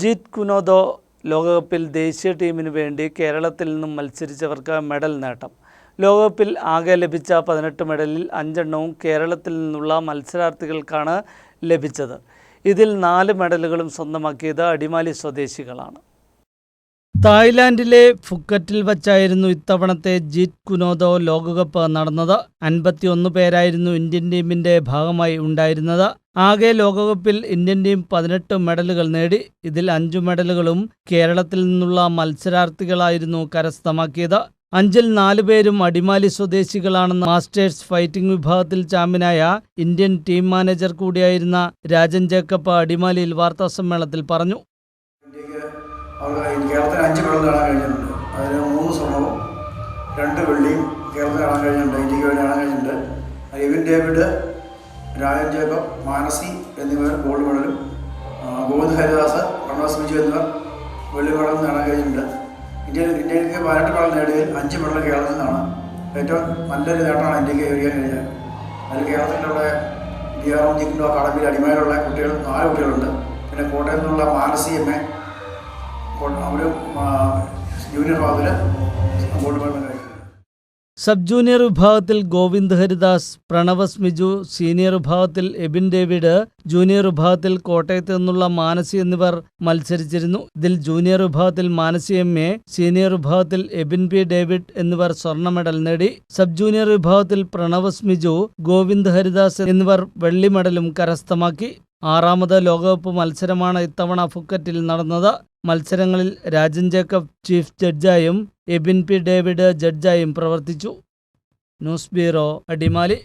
ജീത് കുനോദോ ലോകകപ്പിൽ ദേശീയ ടീമിന് വേണ്ടി കേരളത്തിൽ നിന്നും മത്സരിച്ചവർക്ക് മെഡൽ നേട്ടം. ലോകകപ്പിൽ ആകെ ലഭിച്ച പതിനെട്ട് മെഡലിൽ അഞ്ചെണ്ണവും കേരളത്തിൽ നിന്നുള്ള മത്സരാർത്ഥികൾക്കാണ് ലഭിച്ചത്. ഇതിൽ നാല് മെഡലുകളും സ്വന്തമാക്കിയത് അടിമാലി സ്വദേശികളാണ്. തായ്ലാൻഡിലെ ഫുക്കറ്റിൽ വച്ചായിരുന്നു ഇത്തവണത്തെ ജീത് കുനോദോ ലോകകപ്പ് നടന്നത്. അൻപത്തിയൊന്ന് പേരായിരുന്നു ഇന്ത്യൻ ടീമിന്റെ ഭാഗമായി ഉണ്ടായിരുന്നത്. ആകെ ലോകകപ്പിൽ ഇന്ത്യൻ ടീം പതിനെട്ട് മെഡലുകൾ നേടി. ഇതിൽ അഞ്ചു മെഡലുകളും കേരളത്തിൽ നിന്നുള്ള മത്സരാർത്ഥികളായിരുന്നു കരസ്ഥമാക്കിയത്. അഞ്ചിൽ നാലു പേരും അടിമാലി സ്വദേശികളാണെന്ന് മാസ്റ്റേഴ്സ് ഫൈറ്റിംഗ് വിഭാഗത്തിൽ ചാമ്പ്യനായ ഇന്ത്യൻ ടീം മാനേജർ കൂടിയായിരുന്ന രാജൻ ജേക്കബ് അടിമാലിയിൽ വാർത്താസമ്മേളനത്തിൽ പറഞ്ഞു. അവർക്ക് കേരളത്തിന് അഞ്ച് മെഡൽ നേടാൻ കഴിഞ്ഞിട്ടുണ്ട്. അതിന് മൂന്ന് സ്വർണവും രണ്ട് വെള്ളിയും കേരളത്തിൽ കാണാൻ കഴിഞ്ഞിട്ടുണ്ട്. ഇന്ത്യയ്ക്ക് വേണ്ടി കാണാൻ കഴിഞ്ഞിട്ടുണ്ട്. എവിൻ ഡേവിഡ് രാജൻ ജേക്കബ് മാനസി എന്നിവർ ഗോൾഡ് മെഡലും ഗോവിന്ദ് ഹരിദാസ് പ്രണവ് ബിജു എന്നിവർ വെള്ളി മെഡലും കാണാൻ കഴിഞ്ഞിട്ടുണ്ട്. ഇന്ത്യയിൽ ഇന്ത്യയിലേക്ക് പതിനെട്ട് മെഡൽ നേടിയതിൽ അഞ്ച് മെഡൽ കേരളത്തിൽ നിന്നാണ്. ഏറ്റവും നല്ലൊരു നേട്ടമാണ് ഇന്ത്യയ്ക്ക് കഴിയാൻ കഴിഞ്ഞത്. അതിൽ കേരളത്തിലുള്ള ബി ആർ എം ജിക്കിന്റെ അക്കാഡമിയിൽ അടിമയിലുള്ള കുട്ടികൾ നാല് കുട്ടികളുണ്ട്. പിന്നെ കോട്ടയത്ത് നിന്നുള്ള Manasi M A junior sub junior വിഭാഗത്തിൽ ഗോവിന്ദ് ഹരിദാസ് പ്രണവ് സ്മിജു സീനിയർ വിഭാഗത്തിൽ എബിൻ ഡേവിഡ് ജൂനിയർ വിഭാഗത്തിൽ കോട്ടയത്ത് നിന്നുള്ള മാനസി എന്നിവർ മത്സരിച്ചിരുന്നു. ഇതിൽ ജൂനിയർ വിഭാഗത്തിൽ മാനസി എം എ സീനിയർ വിഭാഗത്തിൽ എബിൻ പി ഡേവിഡ് എന്നിവർ സ്വർണ മെഡൽ നേടി. സബ് ജൂനിയർ വിഭാഗത്തിൽ പ്രണവ് സ്മിജു ഗോവിന്ദ് ഹരിദാസ് എന്നിവർ വെള്ളി മെഡലും കരസ്ഥമാക്കി. ആറാമത് ലോകകപ്പ് മത്സരമാണ് ഇത്തവണ ഫുക്കറ്റിൽ നടന്നത്. മത്സരങ്ങളിൽ രാജൻ ജേക്കബ് ചീഫ് ജഡ്ജായും എബിൻ പി ഡേവിഡ് ജഡ്ജായും പ്രവർത്തിച്ചു. News bureau Adimali.